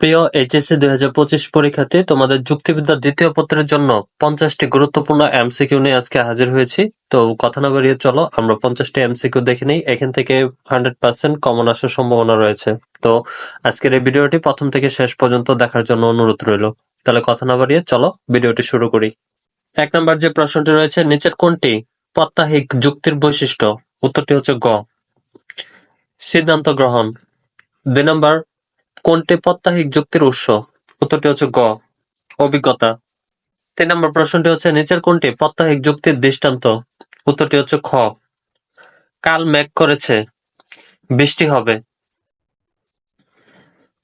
প্রিয় এইচএসসি দুই হাজার পঁচিশ পরীক্ষার্থী, তোমাদের যুক্তিবিদ্যা দ্বিতীয় পত্রের জন্য পঞ্চাশটি গুরুত্বপূর্ণ এমসিকিউ নিয়ে আজকে হাজির হয়েছি। তো কথা না বাড়িয়ে চলো, আমরা পঞ্চাশটি এমসিকিউ দেখে নিই। এখান থেকে হান্ড্রেড পার্সেন্ট কমন আসার সম্ভাবনা রয়েছে। তো আজকের এই ভিডিওটি প্রথম থেকে শেষ পর্যন্ত দেখার জন্য অনুরোধ রইল। তাহলে কথা না বাড়িয়ে চলো, ভিডিওটি শুরু করি। এক নম্বর যে প্রশ্নটি রয়েছে, নিচের কোনটি প্রাত্যহিক যুক্তির বৈশিষ্ট্য? উত্তরটি হচ্ছে গ। সিদ্ধান্ত গ্রহণ। দুই নম্বর কোনটি প্রত্যাহিক যুক্তির উৎস? উত্তরটি হচ্ছে গ, অভিজ্ঞতা। তিন নম্বর প্রশ্নটি হচ্ছে, নিচের কোনটি প্রত্যাহিক যুক্তির দৃষ্টান্ত? উত্তরটি হচ্ছে খ, কাল মেঘ করেছে, বৃষ্টি হবে।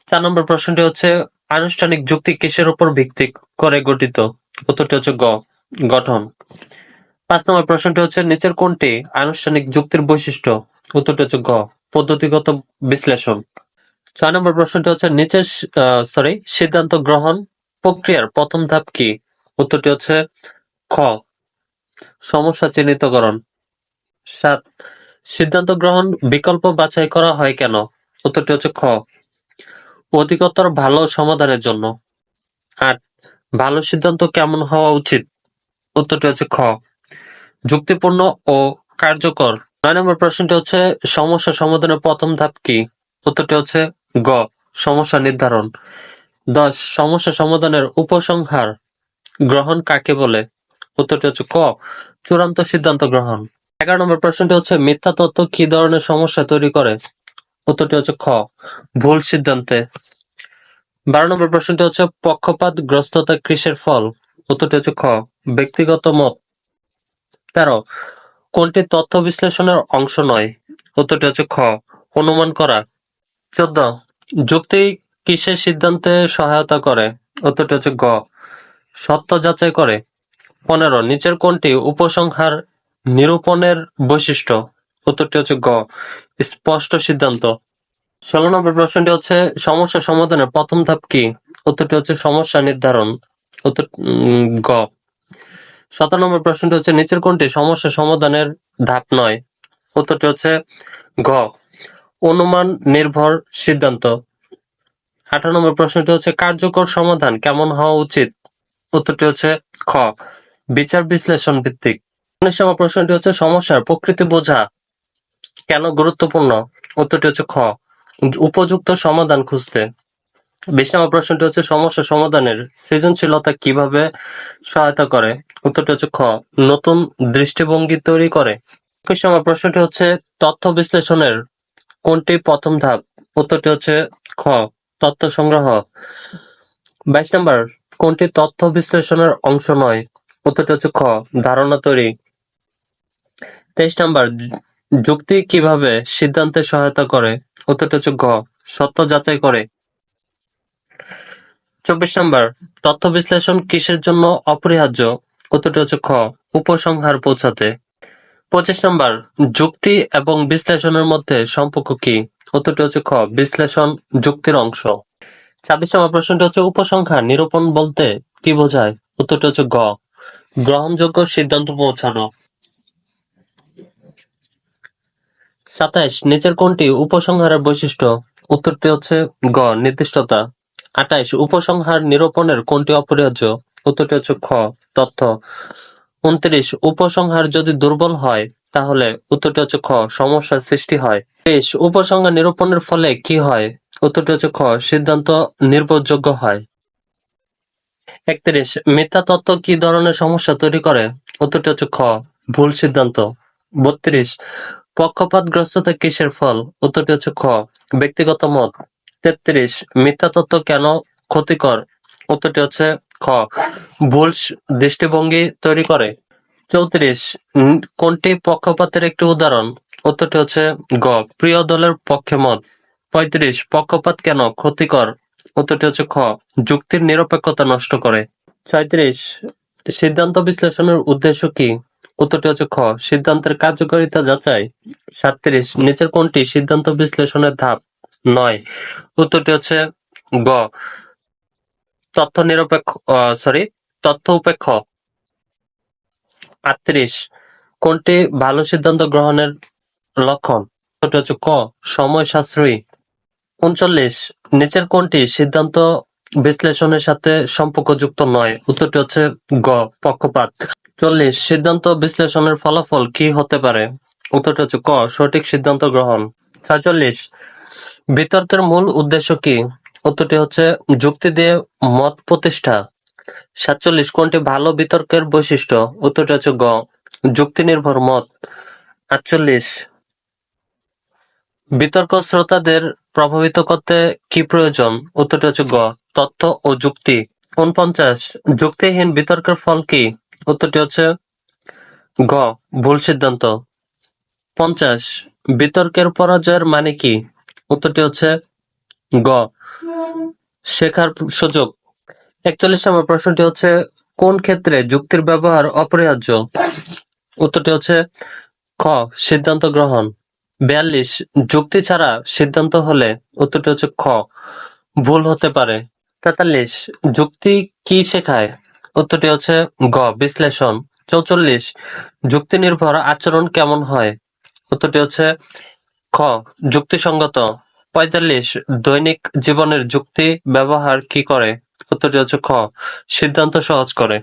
চার নম্বর প্রশ্নটি হচ্ছে, আনুষ্ঠানিক যুক্তি কিসের উপর ভিত্তি করে গঠিত? উত্তরটি হচ্ছে গ, গঠন। পাঁচ নম্বর প্রশ্নটি হচ্ছে, নিচের কোনটি আনুষ্ঠানিক যুক্তির বৈশিষ্ট্য? উত্তরটি হচ্ছে গ, পদ্ধতিগত বিশ্লেষণ। ছয় নম্বর প্রশ্নটি হচ্ছে, নিচের সরি সিদ্ধান্ত গ্রহণ প্রক্রিয়ার প্রথম ধাপ কি? উত্তরটি হচ্ছে খ সমস্যা চিহ্নিতকরণ সাত, সিদ্ধান্ত গ্রহণ বিকল্প বাছাই করা হয় কেন? উত্তরটি হচ্ছে খ, অধিকতর ভালো সমাধানের জন্য। আট, ভালো সিদ্ধান্ত কেমন হওয়া উচিত? উত্তরটি হচ্ছে খ, যুক্তিপূর্ণ ও কার্যকর। নয় নম্বর প্রশ্নটি হচ্ছে, সমস্যা সমাধানের প্রথম ধাপ কি? উত্তরটি হচ্ছে গ, সমস্যা নির্ধারণ। দশ, সমস্যা সমাধানের উপসংহার গ্রহণ কাকে বলে? উত্তরটি হচ্ছে ক, চূড়ান্ত সিদ্ধান্ত গ্রহণ। এগারো নম্বর প্রশ্নটি হচ্ছে, মিথ্যা তথ্য কি ধরনের সমস্যা তৈরি করে? উত্তরটি হচ্ছে খ, ভুল সিদ্ধান্তে। বারো নম্বর প্রশ্নটি হচ্ছে পক্ষপাত গ্রস্ততা কৃষের ফল? উত্তরটি হচ্ছে খ, ব্যক্তিগত মত। তেরো, কোনটি তথ্য বিশ্লেষণের অংশ নয়? উত্তরটি হচ্ছে খ, অনুমান করা। চোদ্দ যুক্তি কিসের সিদ্ধান্তে সহায়তা করে? উত্তরটি হচ্ছে গ। সত্য যাচাই করে। পনেরো, নিচের কোনটি উপসংহার নিরূপণের বৈশিষ্ট্য? উত্তরটি হচ্ছে গ। স্পষ্ট সিদ্ধান্ত। ষোলো নম্বর প্রশ্নটি হচ্ছে, সমস্যা সমাধানের প্রথম ধাপ কি? উত্তরটি হচ্ছে, সমস্যা নির্ধারণ। উত্তর গ। সতেরো নম্বর প্রশ্নটি হচ্ছে, নিচের কোনটি সমস্যা সমাধানের ধাপ নয়? উত্তরটি হচ্ছে ঘ অনুমান নির্ভর সিদ্ধান্ত। আঠারো নম্বর প্রশ্নটি হচ্ছে, কার্যকর সমাধান কেমন হওয়া উচিত? উত্তরটি হচ্ছে খ, বিচার বিশ্লেষণ ভিত্তিক। উনিশ নম্বর প্রশ্নটি হচ্ছে, সমস্যার প্রকৃতি বোঝা কেন গুরুত্বপূর্ণ? উত্তরটি হচ্ছে খ, উপযুক্ত সমাধান খুঁজতে। বিশ নম্বর প্রশ্নটি হচ্ছে, সমস্যা সমাধানের সৃজনশীলতা কীভাবে সহায়তা করে? উত্তরটি হচ্ছে খ, নতুন দৃষ্টিভঙ্গি তৈরি করে। একুশ নম্বর প্রশ্নটি হচ্ছে, তথ্য বিশ্লেষণের কোনটি প্রথম ধাপ? উত্তরটি হচ্ছে খ, তথ্য সংগ্রহ। বাইশ নম্বর, কোনটি তথ্য বিশ্লেষণের অংশ নয়? উত্তরটি হচ্ছে খ, ধারণা তৈরি। তেইশ নম্বর, যুক্তি কীভাবে সিদ্ধান্তে সহায়তা করে? উত্তরটি হচ্ছে ঘ সত্য যাচাই করে। চব্বিশ নম্বর, তথ্য বিশ্লেষণ কিসের জন্য অপরিহার্য? উত্তরটি হচ্ছে খ, উপসংহার পৌঁছাতে। পঁচিশ নম্বর, যুক্তি এবং বিশ্লেষণের মধ্যে সম্পর্ক কি? উত্তরটি হচ্ছে খ, বিশ্লেষণ যুক্তির অংশ। ছাব্বিশ নম্বর প্রশ্নটি হচ্ছে উপসংহার, নিরূপণ বলতে কি বোঝায়? উত্তরটি হচ্ছে গ, গ্রহণযোগ্য সিদ্ধান্ত পৌঁছানো। সাতাইশ, নিচের কোনটি উপসংহারের বৈশিষ্ট্য? উত্তরটি হচ্ছে গ, নির্দিষ্টতা। আঠাইশ, উপসংহার নিরূপণের কোনটি অপরিহার্য? উত্তরটি হচ্ছে খ, তথ্য। উনত্রিশ, উপসংহার যদি দুর্বল হয়, তাহলে উত্তরটি হচ্ছে খ, সমস্যার সৃষ্টি হয়। তেইশ, উপসংহার নিরূপণের ফলে কি হয়? উত্তরটি হচ্ছে খ, সিদ্ধান্ত নির্ভরযোগ্য হয়। একত্রিশ, মিথ্যা তত্ত্ব কি ধরনের সমস্যা তৈরি করে? উত্তরটি হচ্ছে খ, ভুল সিদ্ধান্ত। বত্রিশ, পক্ষপাতগ্রস্ততা কিসের ফল? উত্তরটি হচ্ছে খ, ব্যক্তিগত মত। তেত্রিশ, মিথ্যা তত্ত্ব কেন ক্ষতিকর? উত্তরটি হচ্ছে খ ভুল দৃষ্টিভঙ্গি তৈরি করে। চৌত্রিশ কোনটি পক্ষপাতের একটি উদাহরণ? উত্তরটি হচ্ছে গ, প্রিয় দলের পক্ষে মত। পঁয়ত্রিশ, পক্ষপাত কেন ক্ষতিকর? উত্তরটি হচ্ছে খ, যুক্তির নিরপেক্ষতা নষ্ট করে। ছয়ত্রিশ, সিদ্ধান্ত বিশ্লেষণের উদ্দেশ্য কি? উত্তরটি হচ্ছে খ, সিদ্ধান্তের কার্যকারিতা যাচাই। সাতত্রিশ, নিচের কোনটি সিদ্ধান্ত বিশ্লেষণের ধাপ? নয়। উত্তরটি হচ্ছে গ তথ্য নিরপেক্ষ সরি তথ্য উপেক্ষ আটত্রিশ। কোনটি ভালো সিদ্ধান্ত গ্রহণের লক্ষণ? উত্তরটি হচ্ছে ক, সময় সাশ্রয়ী। উনচল্লিশ। নিচের কোনটি সিদ্ধান্ত বিশ্লেষণের সাথে সম্পর্কযুক্ত নয়? উত্তরটি হচ্ছে গ, পক্ষপাত। চল্লিশ। সিদ্ধান্ত বিশ্লেষণের ফলাফল কি হতে পারে? উত্তরটি হচ্ছে ক, সঠিক সিদ্ধান্ত গ্রহণ। ছয়চল্লিশ। বিতর্কের মূল উদ্দেশ্য কি? উত্তরটি হচ্ছে, যুক্তি দিয়ে মত প্রতিষ্ঠা। সাতচল্লিশ, কোনটি ভালো বিতর্কের বৈশিষ্ট্য? উত্তরটি হচ্ছে গ যুক্তি নির্ভর মত। আটচল্লিশ, বিতর্ক শ্রোতাদের প্রভাবিত করতে কি প্রয়োজন? উত্তরটি হচ্ছে গ, তথ্য ও যুক্তি। উনপঞ্চাশ, যুক্তিহীন বিতর্কের ফল কি? উত্তরটি হচ্ছে গ, ভুল সিদ্ধান্ত। পঞ্চাশ, বিতর্কের পরাজয়ের মানে কি? উত্তরটি হচ্ছে গ। শেখার সুযোগ। একচল্লিশ নম্বর প্রশ্নটি হচ্ছে, কোন ক্ষেত্রে যুক্তির ব্যবহার অপরিহার্য? উত্তরটি হচ্ছে, খ, সিদ্ধান্ত গ্রহণ। বিয়াল্লিশ, যুক্তি ছাড়া সিদ্ধান্ত হলে। উত্তরটি হচ্ছে, খ, ভুল হতে পারে। তেতাল্লিশ, যুক্তি কি শেখায়? উত্তরটি হচ্ছে, গ, বিশ্লেষণ। চৌচল্লিশ যুক্তি নির্ভর আচরণ কেমন হয়? উত্তরটি হচ্ছে, খ, যুক্তিসঙ্গত। পঁয়তাল্লিশ দৈনিক জীবনের যুক্তি ব্যবহার কি করে? উত্তরটি হচ্ছে খ সিদ্ধান্ত সহজ করে।